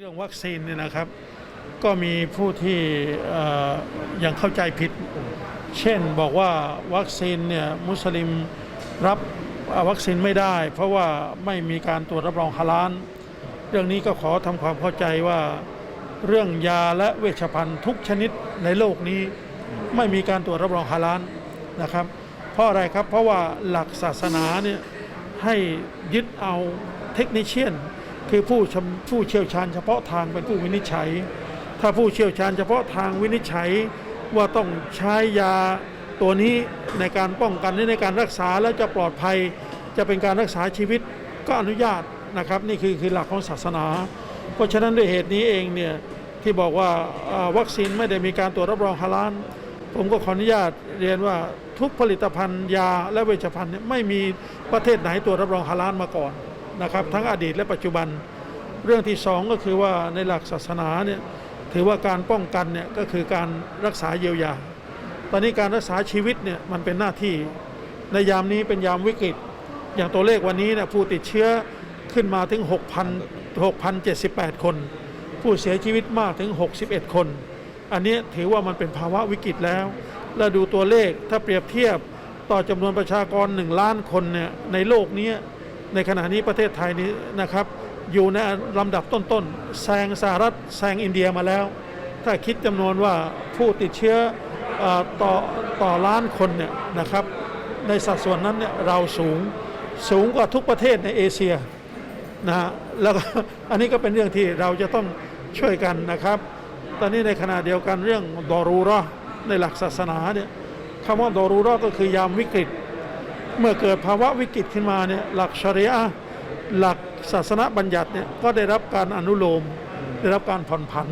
เรื่องวัคซีนเนี่ยนะครับ ก็มีผู้ที่ยังเข้าใจผิด เช่นบอกว่าวัคซีนเนี่ยมุสลิมรับวัคซีนไม่ได้ เพราะว่าไม่มีการตรวจรับรองฮาลาลเรื่องนี้ก็ขอทำความเข้าใจว่าเรื่องยาและเวชภัณฑ์ทุกชนิดในโลกนี้ไม่มีการตรวจรับรองฮาลาลนะครับ เพราะอะไรครับเพราะว่าหลักศาสนาเนี่ยให้ยึดเอาเทคนิเชียน คือผู้ผู้เชี่ยวชาญเฉพาะทางเป็นผู้วินิจฉัย ถ้าผู้เชี่ยวชาญเฉพาะทางวินิจฉัยว่าต้องใช้ยาตัวนี้ในการป้องกันในการรักษาแล้วจะปลอดภัยจะเป็นการรักษาชีวิตก็อนุญาตนะครับนี่คือคือหลักของศาสนา เพราะฉะนั้นด้วยเหตุนี้เองเนี่ยที่บอกว่าวัคซีนไม่ได้มีการตรวจรับรองฮาลาลผมก็ขออนุญาตเรียนว่าทุกผลิตภัณฑ์ยาและเวชภัณฑ์ไม่มีประเทศไหนตรวจรับรองฮาลาลมาก่อน นะครับทั้งอดีตและปัจจุบัน เรื่องที่สองก็คือว่าในหลักศาสนาเนี่ยถือว่าการป้องกันเนี่ยก็คือการรักษาเยียวยา ตอนนี้การรักษาชีวิตเนี่ยมันเป็นหน้าที่ในยามนี้เป็นยามวิกฤต อย่างตัวเลขวันนี้เนี่ยผู้ติดเชื้อขึ้นมาถึง 6,000 6,078 คน ผู้เสียชีวิตมากถึง 61 คน อันนี้ถือว่ามันเป็นภาวะวิกฤตแล้ว แล้วดูตัวเลขถ้าเปรียบเทียบต่อจำนวนประชากร 1 ล้านคนเนี่ยในโลกนี้ ในขณะนี้ประเทศไทยนี้นะครับ อยู่ในลำดับต้นๆแซงสหรัฐแซงอินเดียมาแล้ว ถ้าคิดจำนวนว่าผู้ติดเชื้ออต่อต่อล้านคนเนี่ยนะครับ ในสัดส่วนนั้นเนี่ยเราสูงสูงกว่าทุกประเทศในเอเชียนะฮะแล้วก็อันนี้ก็เป็นเรื่องที่เราจะต้องช่วยกันนะครับ ตอนนี้ในขณะเดียวกันเรื่องดอรูรอในหลักศาสนาเนี่ยคำว่าดอรูรอก็คือยามวิกฤต เมื่อเกิดภาวะวิกฤตขึ้นมาเนี่ยหลักชริอะหลักศาสนาบัญญัติเนี่ยก็ได้รับการอนุโลม ได้รับการผ่อนผัน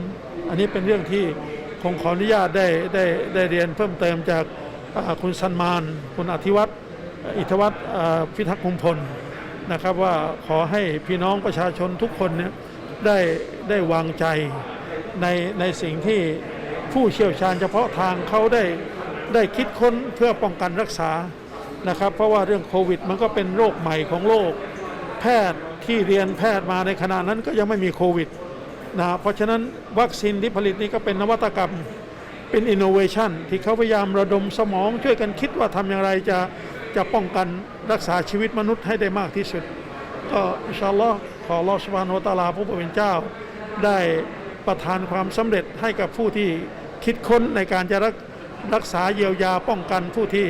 อันนี้เป็นเรื่องที่คงขออนุญาตได้ได้ได้เรียนเพิ่มเติมจากคุณสันมาน คุณอธิวัตรอิทธวัตรพิทักษ์คุมพลนะครับว่าขอให้พี่น้องประชาชนทุกคนเนี่ยได้ได้วางใจในในสิ่งที่ผู้เชี่ยวชาญเฉพาะทางเขาได้ได้คิดค้นเพื่อป้องกันรักษา นะครับ เพราะว่าเรื่องโควิด มันก็เป็นโรคใหม่ของโลก แพทย์ที่เรียนแพทย์มาในขณะนั้นก็ยังไม่มีโควิดนะเพราะฉะนั้นวัคซีนที่ผลิตนี้ก็เป็นนวัตกรรมเป็นอินโนเวชันที่เขาพยายามระดมสมองช่วยกันคิดว่าทำอย่างไรจะจะป้องกันรักษาชีวิตมนุษย์ให้ได้มากที่สุด ก็อินชาอัลลอฮ์ขอลอสุบฮานะฮูวตาลาผู้เป็นเจ้า ได้ประทานความสำเร็จให้กับผู้ที่คิดค้นในการจะรักรักษาเยียวยาป้องกันผู้ที่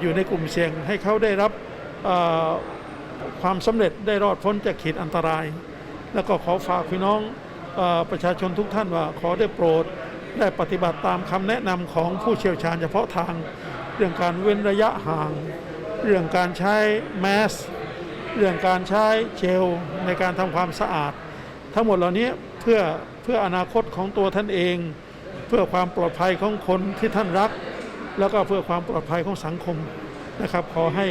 อยู่ในกลุ่มเสี่ยงให้เขาได้รับความสำเร็จได้รอดพ้นจากขีดอันตราย แล้วก็ขอฝากพี่น้องอประชาชนทุกท่านว่าขอได้โปรดได้ปฏิบัติตามคำแนะนำของผู้เชี่ยวชาญเฉพาะทาง เรื่องการเว้นระยะห่าง เรื่องการใช้แมสเรื่องการใช้เจลในการทำความสะอาด ทั้งหมดเหล่านี้เพื่อเพื่ออนาคตของตัวท่านเอง เพื่อความปลอดภัยของคนที่ท่านรัก แล้วก็เพื่อความปลอดภัยของสังคมนะครับ ขอให้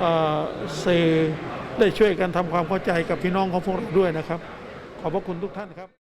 เอ่อสื่อได้ช่วยกันทำความเข้าใจกับพี่น้องของพวกเราด้วยนะครับ ขอบพระคุณทุกท่านครับ